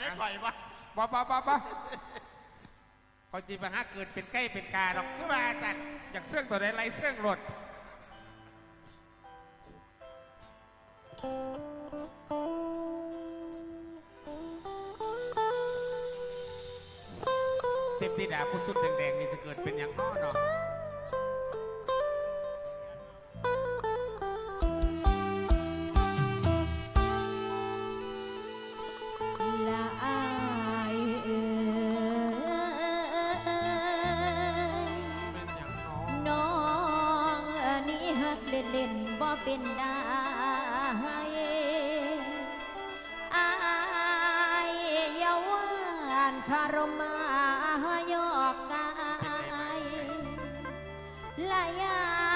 ได้ก่อยบ่บ่บ่บ่บ่าจีบหาเกิดเป็นไก่เป็นกาหรอกขึ้นมาสัตว์อยากเสื่องตัวใดไรเสื่องหลดเต็มที่ดาผู้สุดแดงๆนี่จะเกิดเป็นอย่างน้อเนาะ เป็นได้ายเยาวันคารมายอกกายละยา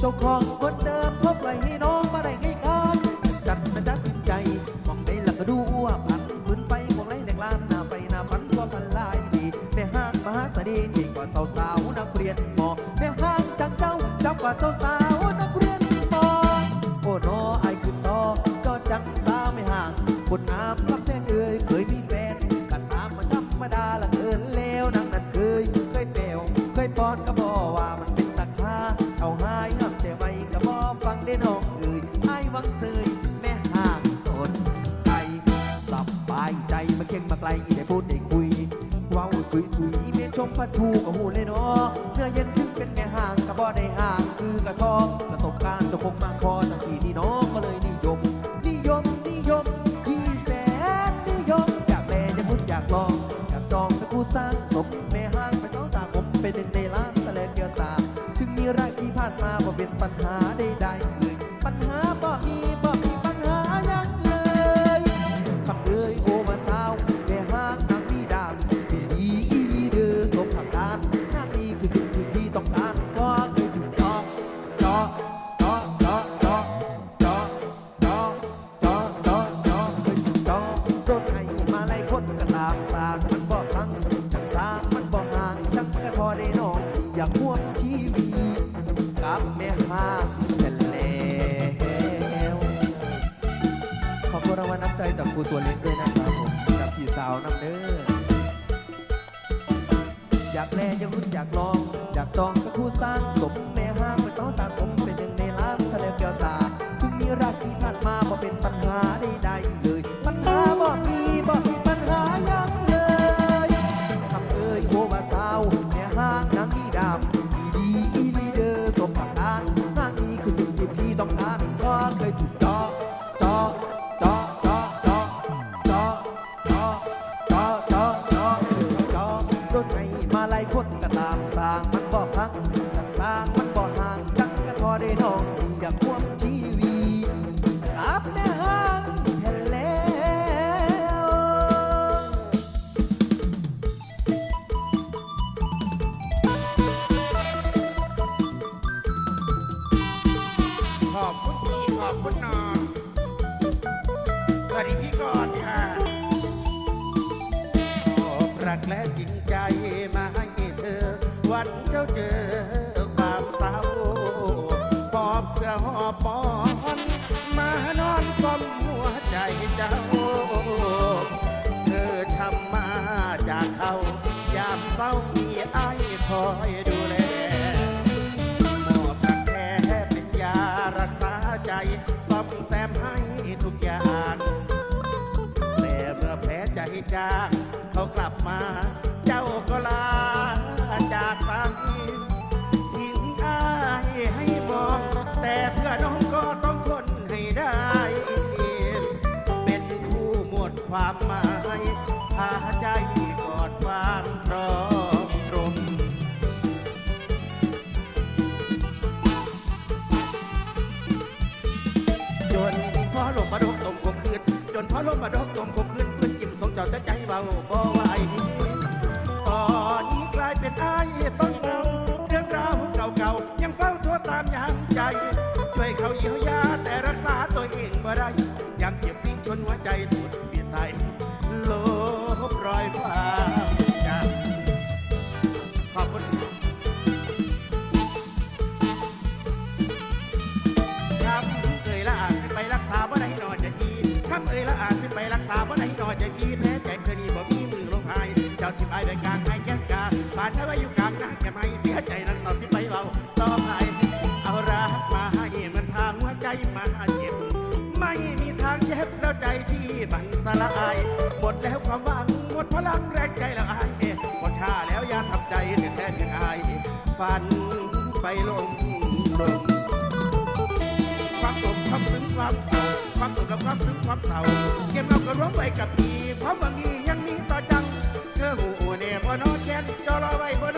เจ้าของคนเดิมพบไปลให้น้องมาได้ไงกันจัดนะจัดใจมองได้หลักก็ดูอ้วพันพื้นไปมองไรแหลกลานหน้าไปหน้าพันก็พันลายดีแม่ห้างมหาเสน่ห์ดีกว่าสาวๆนักเรียนหมอแม่ห้างจักเจ้าเจ้ากว่าสาว ชมพัดทูกับหูเลยเนาะเนื้อเย็นถึงเป็นแม่ห่างกระบ่ได้ห่างคือกระทอประสบการณ์จะคงมาคอตั้งปีนี่เนาะก็เลยนิยม นิยมนิยมพี่แสนนิยมอยากแลอยากมุดอยากลองอยากจองเป็นคู่สร้างศพแม่ห่างไป็นต้องตาผมเป็นเดินร้านแสลงเกี่ยวตา ถึงมีรายที่ผ่านมาบ่เป็นปัญหาใดาวนำเด้อยากแลอยากรุ่นอยากลอง อยากจองกับคู่สร้างสมแม่ห้างเป็นต้องตาผมเป็นหนึ่งในร้านทะเลเกียวตาทุกมีรักที่ผ่านมาบ่เป็นปัญหาใดๆเลยปัญหาบ่มีบ่มีปัญหายังเลยทำเอ้ยโอมาเท้าแม่ห้างนางมีดำดีดีอีลีเดอร์สมผักอ้างห้างนี้คือสิ่งที่พี่ต้องการาะเคยถูกต้อง และจริงใจมาให้เธอ วันเจ้าเจอความเศร้าหอบเสื้อหอบปอน มานอนกลมหัวใจเจ้า เธอช้ำมาจากเขายามเศร้ามีไอ้ายคอยดูแลมอบรักแท้เป็นยารักษาใจซ่อมแซมให้ทุกอย่าง แต่เมื่อแผลใจจาง มา เจ้าก็ลาจากไปทิ้งอายให้มองแต่เพื่อน้องก็ต้องทนให้ได้ เป็นผู้หมดความหมายพาใจกอดวามพร้อมตรงจนพ่อลมมาดกตมคมคืนจนพ่อลมมาดกตมคม คืนคืนยิ้มทรงเจ้าจะใจเบาบ่ไหวตอนนี้กลายเป็นอ้ายต้องเมาเรื่องราวเก่าๆยังเฝ้าทั่วตามยามใจ ช่วยเขาเยียวยาแต่รักษาตัวเองบ่ได้ยังเจ็บปิ้งจนหัวใจสุด เอ่ยละอาจสิไปรักษาบ่ได้นอนจะทีแพ้ใจเธอนี่บ่มีมือลงพายเจ้าที่ไปไปกลางให้แก้มกาป่านเธอไว้อยู่กลางนาแก้มให้เสียใจนั้นต่อที่ไปเบาต่อไปเอารักมาให้มันพาหัวใจมาเจ็บ ไม่มีทางเย็บแล้วใจที่มันสลายหมดแล้วความหวังหมดพลังแรงใจแล้วอายเอ๊ะหมดค่าแล้วอย่าทำใจแทนยังอายฝันไปลงลงความสุขความซึ้งความเศร้า ความสุขกับความซึ้งความเศร้าเก็บเอากระรวมไว้กับพี่ความหวังดียังมีต่อจัง เธอหูเน่บ่นอแกนจอรอไว้บ่น